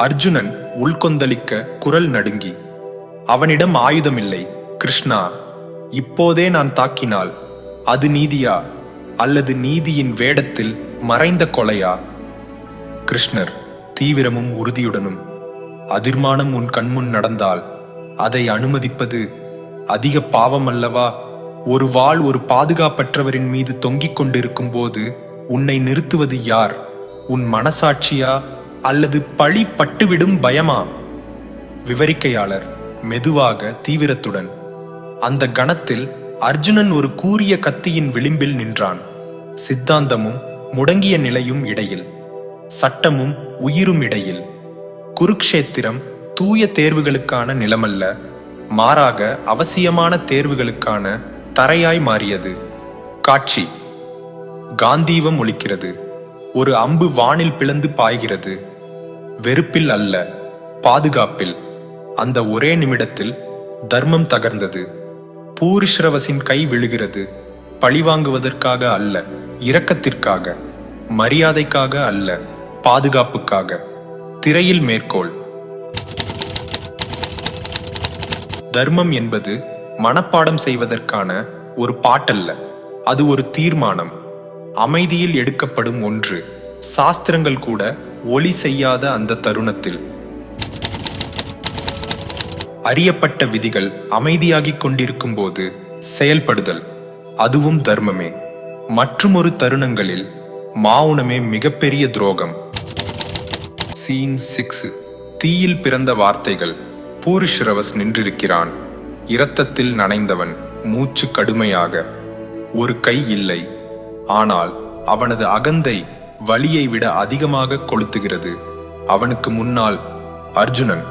அர்ஜுனன் உள்கொந்தளிக்க குரல் நடுங்கி அவனிடம் ஆயுதமில்லை கிருஷ்ணா இப்போதே நான் தாக்கினால் அது நீதியா? அல்லது நீதியின் வேடத்தில் மறைந்த கொலையா? கிருஷ்ணர் தீவிரமும் உறுதியுடனும் அதிர்மானம் உன் கண்முன் நடந்தால் அதை அனுமதிப்பது அதிக பாவம் அல்லவா ஒரு வாள் ஒரு பாதுகாப்பற்றவரின் மீது தொங்கிக் கொண்டிருக்கும் போது உன்னை நிறுத்துவது யார்? உன் மனசாட்சியா? அல்லது பழி பட்டுவிடும் பயமா? விவரிக்கையாளர் மெதுவாக தீவிரத்துடன் அந்த கணத்தில் அர்ஜுனன் ஒரு கூரிய கத்தியின் விளிம்பில் நின்றான். சித்தாந்தமும் முடங்கிய நிலையும் இடையில் சட்டமும் உயிரும் இடையில். குருக்ஷேத்திரம் தூய தேர்வுகளுக்கான நிலமல்ல மாறாக அவசியமான தேர்வுகளுக்கான தரையாய் மாறியது. காட்சி. காந்தீவம் ஒலிக்கிறது. ஒரு அம்பு வானில் பிளந்து பாய்கிறது. வெறுப்பில் அல்ல பாதுகாப்பில். அந்த ஒரே நிமிடத்தில் தர்மம் தகர்ந்தது. பூரிஷ்ரவசின் கை விழுகிறது. பழிவாங்குவதற்காக அல்ல இரக்கத்திற்காக மரியாதைக்காக அல்ல பாதுகாப்புக்காக. திரையில் மேற்கோள். தர்மம் என்பது மனப்பாடம் செய்வதற்கான ஒரு பாட்டல்ல அது ஒரு தீர்மானம். அமைதியில் எடுக்கப்படும் ஒன்று. சாஸ்திரங்கள் கூட ஒளி செய்யாத அந்த தருணத்தில். அறியப்பட்ட விதிகள் அமைதியாகிக் கொண்டிருக்கும் போது செயல்படுதல் அதுவும் தர்மமே. மற்றுமொரு தருணங்களில் மாவுனமே மிகப்பெரிய துரோகம். Scene six. தீயில் பிறந்த வார்த்தைகள். பூரிஷ்ரவஸ் நின்றிருக்கிறான். இரத்தத்தில் நனைந்தவன் மூச்சு கடுமையாக. ஒரு கை இல்லை. ஆனால் அவனது அகந்தை வலியை விட அதிகமாக கொளுத்துகிறது. அவனுக்கு முன்னால் அர்ஜுனன்.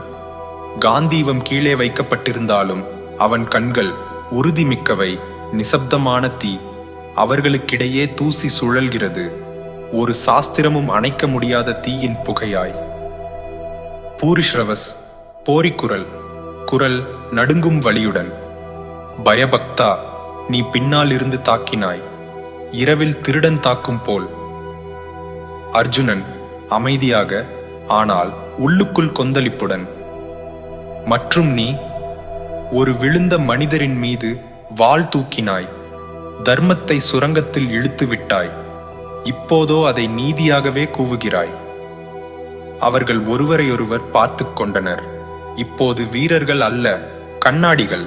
காந்தீவம் கீழே வைக்கப்பட்டிருந்தாலும் அவன் கண்கள் உறுதிமிக்கவை நிசப்தமான தீ. அவர்களுக்கிடையே தூசி சுழல்கிறது. ஒரு சாஸ்திரமும் அணைக்க முடியாத தீயின் புகையாய். பூரிஷ்ரவஸ் போரிக்குரல். குரல் நடுங்கும் வலியுடன் பயபக்தா நீ பின்னால் இருந்து தாக்கினாய். இரவில் திருடன் தாக்கும் போல் அர்ஜுனன் அமைதியாக ஆனால் உள்ளுக்குள் கொந்தளிப்புடன் மற்றும் நீ ஒரு விழுந்த மனிதரின் மீது வாள் தூக்கினாய் தர்மத்தை சுரங்கத்தில் இழுத்து விட்டாய் இப்போதோ அதை நீதியாகவே கூவுகிறாய் அவர்கள் ஒருவரையொருவர் பார்த்து கொண்டனர். இப்போது வீரர்கள் அல்ல கண்ணாடிகள்.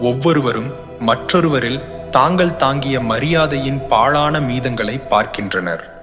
ஒவ்வொருவரும் மற்றொருவரில் தாங்கள் தாங்கிய மரியாதையின் பாழான மீதங்களை பார்க்கின்றனர்.